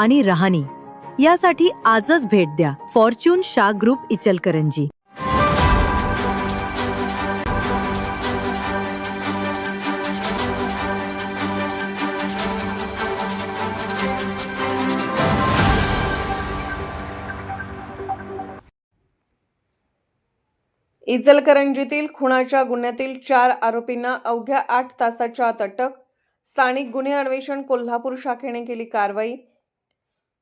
आणि राहणी. यासाठी आजच भेट द्या. Fortune Shah group Ichalkaranji. इचलकरंजीतील खुणाच्या गुन्ह्यातील चार आरोपींना अवघ्या आठ तासाच्या आत अटक. स्थानिक गुन्हे अन्वेषण कोल्हापूर शाखेने केली कारवाई.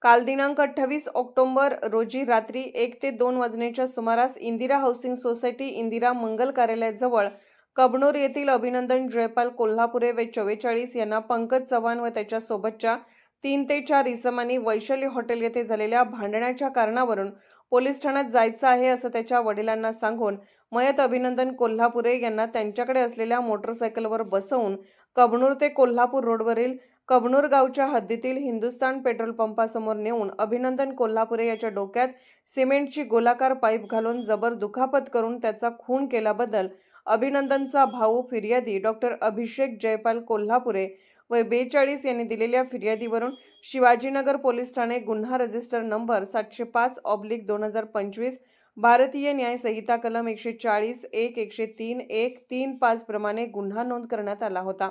काल दिनांक अठ्ठावीस ऑक्टोबर रोजी रात्री एक ते दोन वाजण्याच्या सुमारास इंदिरा हाऊसिंग सोसायटी इंदिरा मंगल कार्यालयाजवळ कबनूर येथील अभिनंदन जयपाल कोल्हापुरे वे चव्वेचाळीस यांना पंकज चव्हाण व त्याच्यासोबतच्या तीन ते चार इसमांनी वैशाली हॉटेल येथे झालेल्या भांडणाच्या कारणावरून पोलीस ठाण्यात जायचं आहे असं त्याच्या वडिलांना सांगून मयत अभिनंदन कोल्हापुरे यांना त्यांच्याकडे असलेल्या मोटरसायकलवर बसवून कबनूर ते कोल्हापूर रोडवरील कबनूर गावच्या हद्दीतील हिंदुस्तान पेट्रोल पंपासमोर नेऊन अभिनंदन कोल्हापुरे याच्या डोक्यात सिमेंटची गोलाकार पाईप घालून जबर दुखापत करून त्याचा खून केल्याबद्दल अभिनंदनचा भाऊ फिर्यादी डॉक्टर अभिषेक जयपाल कोल्हापुरे वय बेचाळीस यांनी दिलेल्या फिर्यादीवरून शिवाजीनगर पोलीस ठाणे गुन्हा रजिस्टर नंबर सातशे पाच ऑब्लिक दोन हजार पंचवीस भारतीय न्याय संहिता कलम एकशे चाळीस एक एकशे तीन एक तीन पाच प्रमाणे गुन्हा नोंद करण्यात आला होता.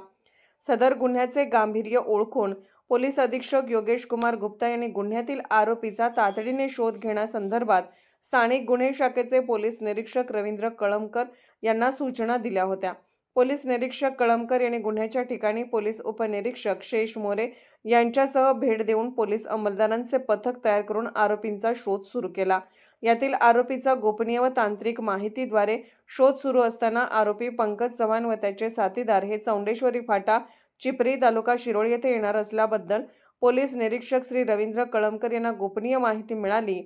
सदर गुन्ह्याचे गांभीर्य ओळखून पोलीस अधीक्षक योगेश कुमार गुप्ता यांनी गुन्ह्यातील आरोपीचा तातडीने शोध घेण्यासंदर्भात स्थानिक गुन्हे शाखेचे पोलीस निरीक्षक रवींद्र कळमकर यांना सूचना दिल्या होत्या. पोलीस निरीक्षक कळमकर यांनी गुन्ह्याच्या ठिकाणी पोलीस उपनिरीक्षक शेष मोरे यांच्यासह भेट देऊन पोलीस अंमलदारांचे पथक तयार करून आरोपींचा शोध सुरू केला. यातील आरोपीचा गोपनीय व तांत्रिक माहितीद्वारे शोध सुरू असताना आरोपी पंकज चव्हाण व त्याचे साथीदार हे चौंडेश्वरी फाटा चिपरी तालुका शिरोळ येथे येणार असल्याबद्दल पोलीस निरीक्षक श्री रवींद्र कळमकर यांना गोपनीय माहिती मिळाली.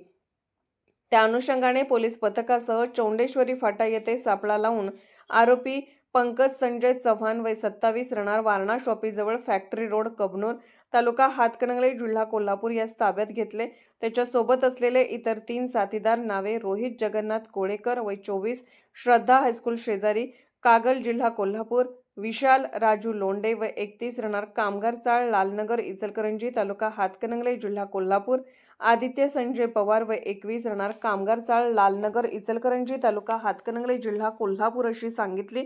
त्या अनुषंगाने पोलीस पथकासह चौंडेश्वरी फाटा येथे सापळा लावून आरोपी पंकज संजय चव्हाण वय सत्तावीस राहणार वारणा शॉपीजवळ फॅक्टरी रोड कबनूर तालुका हातकणंगले जिल्हा कोल्हापूर यास ताब्यात घेतले. त्याच्यासोबत असलेले इतर तीन साथीदार नावे रोहित जगन्नाथ कोळेकर वय चोवीस श्रद्धा हायस्कूल शेजारी कागल जिल्हा कोल्हापूर विशाल राजू लोंडे व एकतीस राहणार कामगार चाळ लालनगर इचलकरंजी तालुका हातकणंगले जिल्हा कोल्हापूर आदित्य संजय पवार व एकवीस राहणार कामगार चाळ लालनगर इचलकरंजी तालुका हातकणंगले जिल्हा कोल्हापूर अशी सांगितली.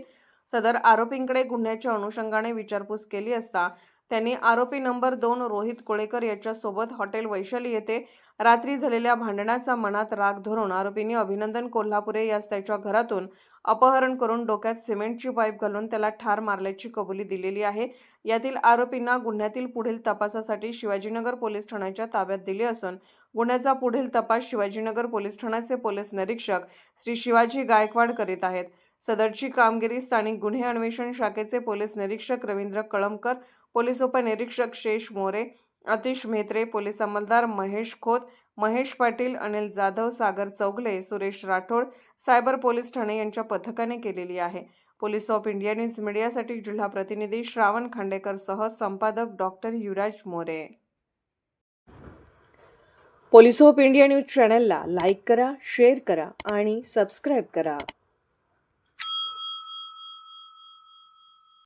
सदर आरोपींकडे गुन्ह्याच्या अनुषंगाने विचारपूस केली असता त्यांनी आरोपी नंबर दोन रोहित कोळेकर याच्यासोबत हॉटेल वैशाली येथे रात्री झालेल्या भांडणाचा मनात राग धरून आरोपींनी अभिनंदन कोल्हापुरे यास त्याच्या घरातून अपहरण करून डोक्यात सिमेंटची पाईप घालून त्याला ठार मारल्याची कबुली दिलेली आहे. यातील आरोपींना गुन्ह्यातील पुढील तपासासाठी शिवाजीनगर पोलीस ठाण्याच्या ताब्यात दिले असून गुन्ह्याचा पुढील तपास शिवाजीनगर पोलीस ठाण्याचे पोलीस निरीक्षक श्री शिवाजी गायकवाड करीत आहेत. सदरची कामगिरी स्थानिक गुन्हे अन्वेषण शाखेचे पोलीस निरीक्षक रवींद्र कळमकर पोलीस उपनिरीक्षक शेष मोरे अतिश म्हेत्रे पोलीस अंमलदार महेश खोत महेश पाटील अनिल जाधव सागर चौगले सुरेश राठोड सायबर पोलीस ठाणे यांच्या पथकाने केलेली आहे. पोलीस ऑफ इंडिया न्यूज मीडियासाठी जिल्हा प्रतिनिधी श्रावण खांडेकर सह संपादक doctor Yuvraj More. Police of India news चॅनलला लाईक करा शेअर करा आणि सबस्क्राईब करा.